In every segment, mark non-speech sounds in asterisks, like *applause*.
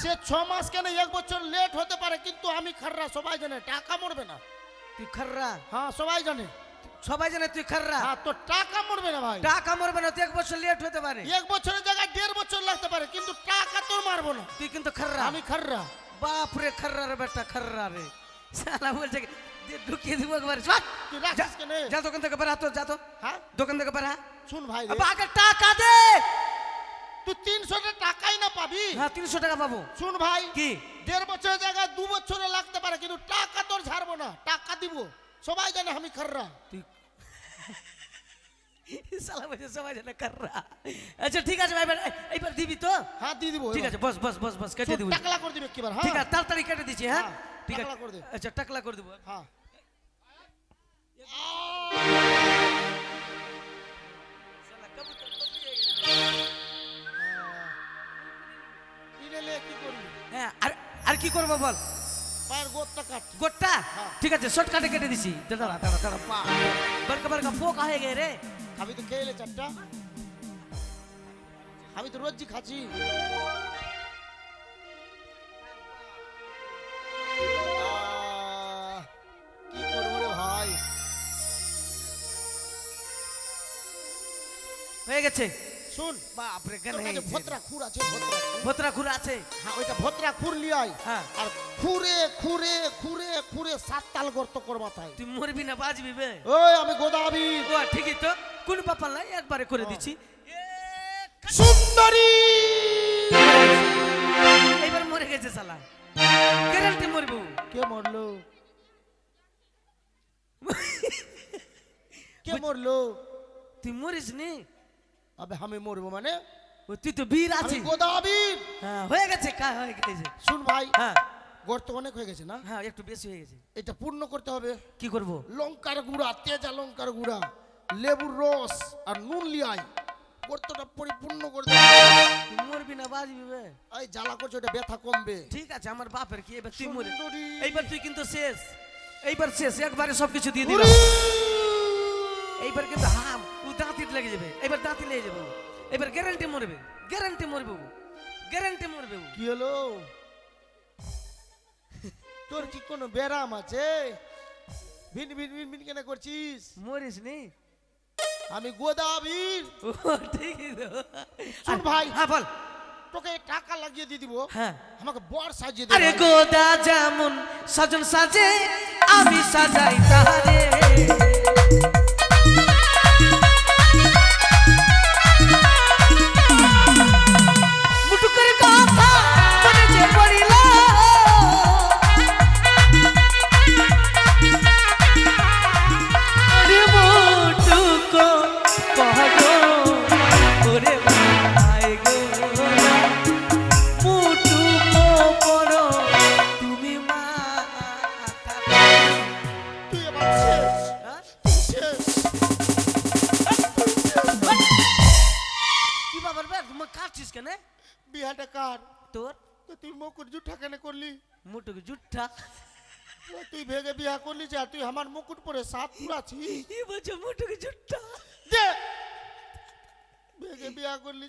সে ছ মাস কেন এক বছর লেট হতে পারে কিন্তু আমি খাররা সবাই জানে টাকা মরবে না। তুই খাররা? হ্যাঁ সবাই জানে। সবাই জানে তুই খাররা? হ্যাঁ তো টাকা মরবে না ভাই। টাকা মরবে না তুই এক বছর লেট হতে পারে। এক বছরের জায়গায় দেড় বছর লাগতে পারে কিন্তু টাকা তোর মারবো না। তুই কিন্তু খাররা। আমি খাররা। বাপ রে খাররা রে। বেটা খাররা রে সালা বলছে ঢুকিয়ে দিব একবার। যা দোকান থেকে বেরা তো যা তো। হ্যাঁ? দোকান থেকে বেরা শুন ভাই আগে টাকা দে। তুই তিনশো টাকাই না পাবি। হ্যাঁ তিনশো টাকা পাবো। শুন ভাই কি? দেড় বছরের জায়গায় দু বছরে লাগতে পারে কিন্তু টাকা তোর ছাড়বো না টাকা দিব। সবাই জানে আমি খাররা। তুই *laughs* সালা বলছে সবাই জানে খাররা। আচ্ছা ঠিক আছে ভাই এইবার দিবি তো? হ্যাঁ দিয়ে দিব ঠিক আছে বস বস বস বস কেটে দিব। টাকলা করে দিবে কিবার হ্যাঁ। ঠিক আছে তাড়াতাড়ি কেটে দিচ্ছি হ্যাঁ? হ্যাঁ, ঠিক আছে। টাকলা করে দে। আচ্ছা টাকলা করে দেবো। হ্যাঁ। কি করব বল? পায়ের কাট। গোটটা? হ্যাঁ। ঠিক আছে শর্টকাটে কেটে দিছি। দাঁড়া দাঁড়া দাঁড়া পা। বড়কা বড়কা পোকা হয়ে গে রে। আমি তো খেয়ে চারটা। আমি তো রোজই খাচ্ছি। কি করব রে ভাই? হয়ে গেছে। শুন। বাপ রে কেন তোর কাছে ভদ্রা খুর আছে ভদ্রা খুর। আছে। হ্যাঁ ওইটা ভদ্রা খুর লিয়াই হ্যাঁ। আর খুরে খুরে খুরে খুরে সাত তাল গর্ত করবা তাই তুই মরবি না বাজবি বে। ওই আমি গোদাবি। ও ঠিকই তো। কোন বাপাল নাই? একবারে করে। দিচ্ছি। সুন্দরী! এইবার মরে গেছে শালা। গ্যারান্টি মরবো। কে মরলো? *laughs* কে মরলো? তুই মরিস নি? আবে আমি মরবো মানে? তুই তো বীর আমি আছিস। গোদাবীর। হ্যাঁ হয়ে গেছে কা হয়ে গেছে। শুন ভাই হ্যাঁ। গর্ত অনেক হয়ে গেছে না? হ্যাঁ একটু বেশি হয়ে গেছে। এটা পূর্ণ করতে হবে। কি করব? লঙ্কার গুঁড়া তেজা লঙ্কার গুঁড়া লেবুর রস আর নুন লিয়াই গর্তটা পরিপূর্ণ তুই মরবি না বাজবি বে। এই জ্বালা করছে ওটা ব্যথা কমবে। ঠিক আছে আমার বাপের কি? এবার তুই মরে। এইবার তুই কিন্তু শেষ। এইবার শেষ একবারে সবকিছু দিয়ে দিলাম এইবার কিন্তু হাম। দাঁতিত লেগে যাবে। এবার দাঁতি লেগে যাবে। এবার গ্যারান্টি মরবে। গ্যারান্টি মরবে গ্যারান্টি মরবে কি হলো? তোর কি কোনো ব্যারাম আছে? ভিন ভিন ভিন ভিন কেন করছিস? মরিস নি। আমি গোদাবীর ও ঠিকই তো। শুন ভাই। হ্যাঁ বল। তোকে টাকা লাগিয়ে দিয়ে দিব। হ্যাঁ। আমাকে বর সাজিয়ে আরে দে গোদা যেমন সজন সাজে আমি সাজাই তারে ও তুই ভেগে বিয়া করলি যে তুই আমার মুকুট পরে সাত ই মুটুক দে। ভেগে বিয়া করলি?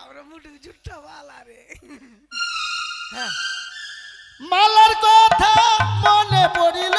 আমরা মুটুক বালা রে। হ্যাঁ। মালার কথা মনে পড়িল।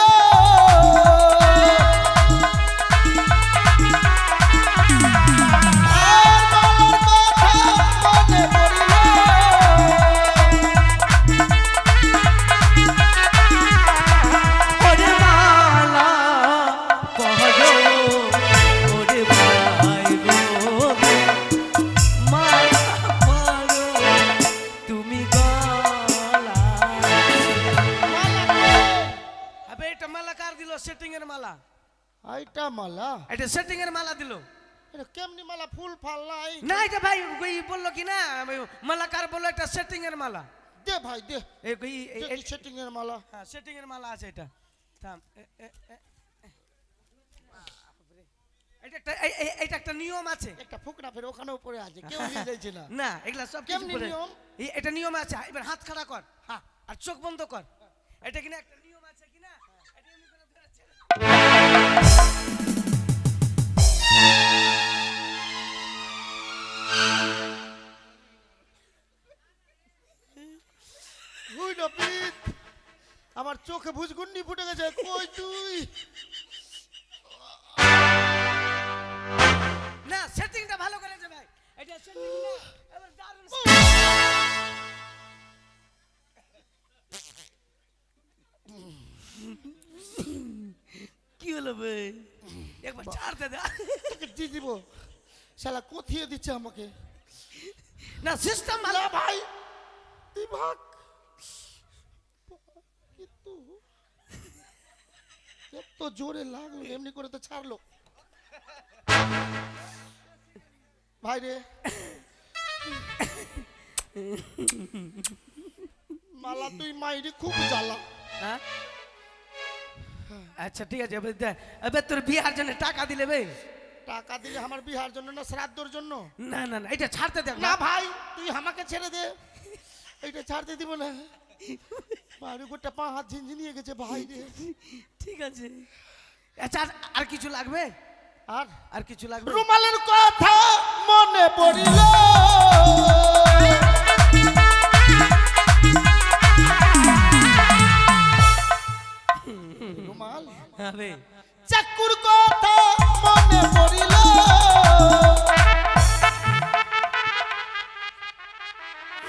কেমনি মালা ফুল ফাল নাই না এটা ভাই ওই বলল কি না আমি মালা কার বলল এটা সেটিং এর মালা। দে ভাই দে। এই সেটিং এর মালা? হ্যাঁ সেটিং এর মালা আছে এটা। থাম। এটা একটা একটা নিয়ম আছে। একটা ফুকনা ফের ওখানে উপরে আছে কেউ নিয়ে না। না এগুলা সব কেমনি নিয়ম? এটা নিয়ম আছে। এবার হাত খাড়া কর। হ্যাঁ আর চোখ বন্ধ কর। এটা কিনা একটা চোখে ভুজগুন্ডি ফুটে গেছে। কই তুই? না সেটিংটা ভালো করেছে ভাই। এটা সেটিং না এবার দারুণ কি হলো ভাই? একবার ছাড়তে দে। দিয়ে দিব। শালা কোথিয়ে দিচ্ছে আমাকে? না সিস্টেম ভালো। ভাই তুই ভাগ কিন্তু এত জোরে লাগল এমনি করে তো ছাড়লো। ভাই রে। মালা তুই মাইরি খুব জ্বালা। হ্যাঁ? আচ্ছা ঠিক আছে এবার দে- তোর বিয়ার জন্য টাকা দিলে বে। টাকা দিলে আমার বিহার জন্য না শ্রাদ্ধর জন্য? না না না এটা ছাড়তে দেখ না। ভাই তুই আমাকে ছেড়ে দে। এইটা ছাড়তে দিব না। মারি গোটা পা হাত ঝিনঝিনিয়ে গেছে ভাই রে। ঠিক আছে। আচ্ছা আর- আর কিছু লাগবে? আর? আর কিছু লাগবে? রুমালের কথা মনে পড়িল। রুমাল? হবে চাকুর কথা মনে পড়িল।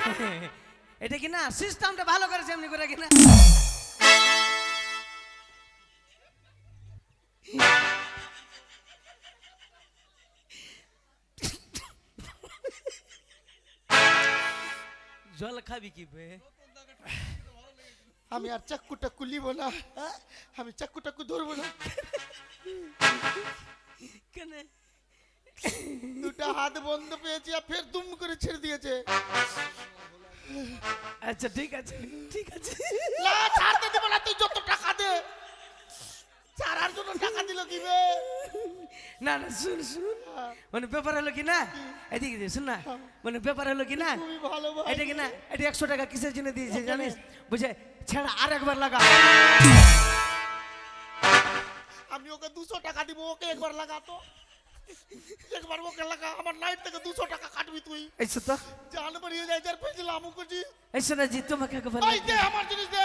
*laughs* এটা কি না? সিস্টেমটা ভালো করেছে এমনি করে কিনা। জল খাবি কি বে? আমি আর চাক্কু টাক্কু লিব না আমি চাক্কু টাক্কু ধরবো না। কেন? দুটা হাত বন্ধ পেয়েছি আর ফের দুম করে ছেড়ে দিয়েছে। আচ্ছা ঠিক আছে ঠিক আছে। না ছাড়তে দেবো না তুই যত টাকা দে। ছাড়ার জন্য টাকা দিল কি বে? না না শুন শুন। মানে ব্যাপার হলো কি না? এদিকে দে, শুন না। মানে ব্যাপার হলো কি না? তুমি ভালো ভাই। এটা কি না? এটা একশো টাকা কিসের জন্য দিয়েছে জানিস? বুঝে ছেড়া আর একবার লাগা। আমি ওকে দুশো টাকা দিব ওকে একবার লাগাতো একবার ওকে লাগা আমার নাইট থেকে দুশো টাকা কাটবি তুই এইসো তো জান বেরিয়ে যায় যার পেয়েছিলাম আমু করছি এইসো না জি তোমাকে একবার ভাই দে আমার জিনিস দে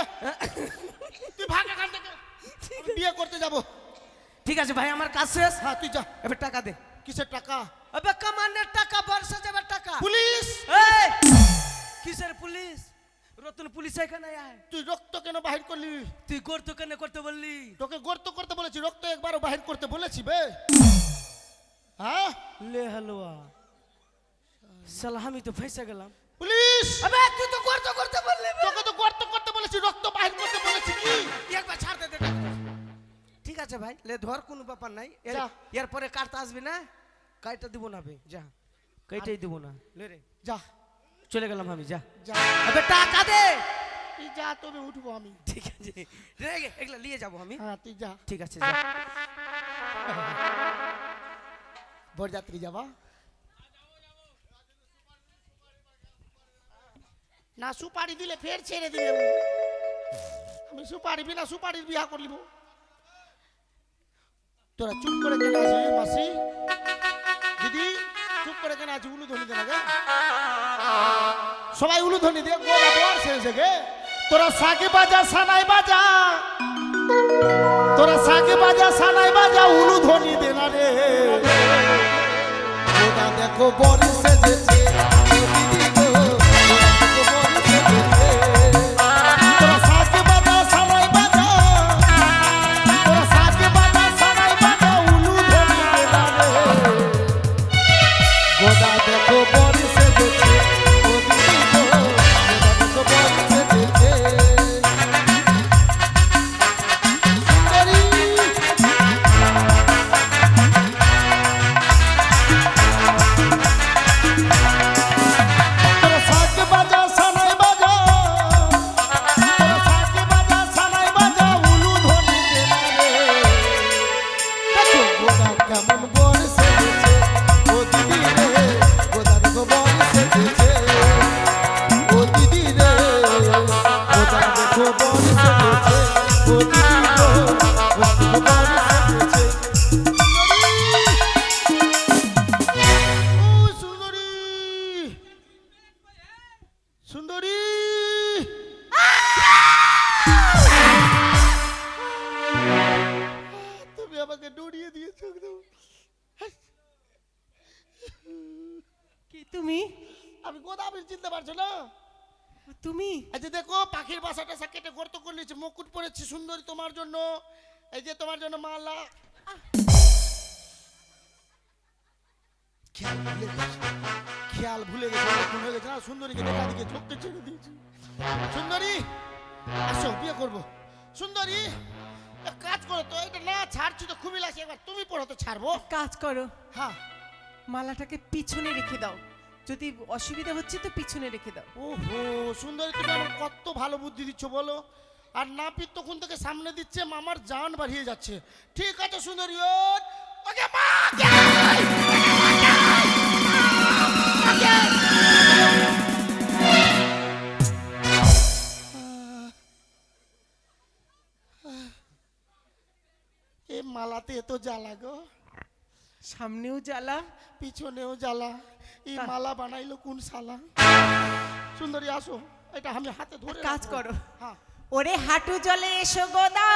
তুই ভাগ এখান থেকে বিয়ে করতে যাব ঠিক আছে ভাই আমার কাজ শেষ হ্যাঁ তুই যা এবার টাকা দে কিসের টাকা আবে কামানের টাকা বর্ষা যাবার টাকা পুলিশ এই! কিসের পুলিশ রতন পুলিশ এখানে আয় তুই রক্ত কেন বাহির করলি তুই করতো কেন করতে বললি তোকে গর্ত করতে বলেছি রক্ত একবারও বাহির করতে বলেছি বে হ্যাঁ? লে হালুয়া। সালা আমি তো ফেসে গেলাম। পুলিশ! আবে তুই তো করতে করতে বললি। তোকে তো গর্ত করতে বলেছি রক্ত বাহির করতে বলেছি কি? একবার ছাড় দে দে ঠিক আছে ভাই লে ধর কোনো ব্যাপার নাই। এরপরে কাটতে আসবি না? কাইটা দিব না বে যা। কাইটাই দিব না। লে রে যা। চলে গেলাম আমি যা। যা। আবে টাকা দে। তুই যা তবে উঠবো আমি। ঠিক আছে। রে গে, এগুলা নিয়ে যাব আমি। হ্যাঁ তুই যা। ঠিক আছে যা। *laughs* বরযাত্রী যাবা না সুপারি দিলে ফের ছেড়ে ও। আমি সুপারি বিনা সুপারির বিয়া করলিব তোরা চুপ করে কেন আছিস মাসি দিদি চুপ করে কেন আছিস উলু ধ্বনি দে না সবাই উলু ধ্বনি দে গোলা বর শেষে গে তোরা সাকে বাজা সানাই বাজা তোরা সাকে বাজা সানাই বাজা উলু ধ্বনি দে না রে ওটা আমি গোদাবরী চিনতে পারছ না? তুমি? আচ্ছা দেখো পাখির বাসাটা সা কেটে গর্ত করে নিয়েছে মুকুট পরেছি সুন্দরী তোমার জন্য। এই যে তোমার জন্য মালা। খেয়াল ভুলে গেছে খেয়াল ভুলে গেছে এরকম হয়ে গেছে না সুন্দরীকে দেখা দিকে চোখকে ছেড়ে দিয়েছি। সুন্দরী আসো বিয়ে করব। সুন্দরী এক কাজ করো তো এটা না ছাড়ছি তো খুবই লাগছে একবার তুমি পড়ো তো ছাড়বো। কাজ করো। হ্যাঁ। মালাটাকে পিছনে রেখে দাও। যদি অসুবিধা হচ্ছে তো পিছনে রেখে দাও। ওহো, সুন্দরী, তুমি আমার কত ভালো বুদ্ধি দিচ্ছ বলো। আর না নাপিত তখন থেকে সামনে দিচ্ছে, মামার জান বাড়িয়ে যাচ্ছে। ঠিক আছে, সুন্দরী ওকে, মা! এ মালাতে এত জ্বালা গো। সামনেও জ্বালা। পিছনেও জ্বালা। এই মালা বানাইলো কোন সালা সুন্দরী আসো। এটা আমি হাতে ধরে কাজ করো। হ্যাঁ। ওরে হাঁটু জলে এসো গোদা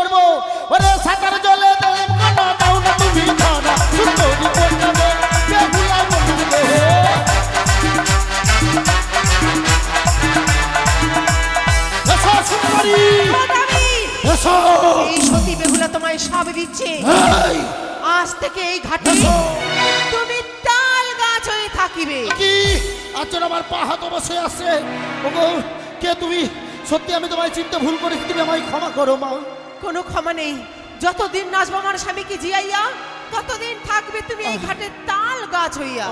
করব? ওরে সাঁতার জলে দেব কন্যা দাও না তুমি ধরা সুন্দরী কন্যা গো বেহুলা এসো সুন্দরী। এসো। এই সতী বেহুলা তোমায় সব দিচ্ছে। আজ থেকে এই ঘাটে তুমি তাল গাছ হয়ে থাকিবে। কি? আজর আমার পা হাত বসে আছে। ওগো কে তুমি? সত্যি আমি তোমায় চিনতে ভুল করেছি তুমি আমায় ক্ষমা করো মা। কোনো ক্ষমা নেই। যতদিন নাচবো আমার স্বামীকে জিয়াইয়া? ততদিন থাকবে তুমি এই ঘাটে তাল গাছ হইয়া।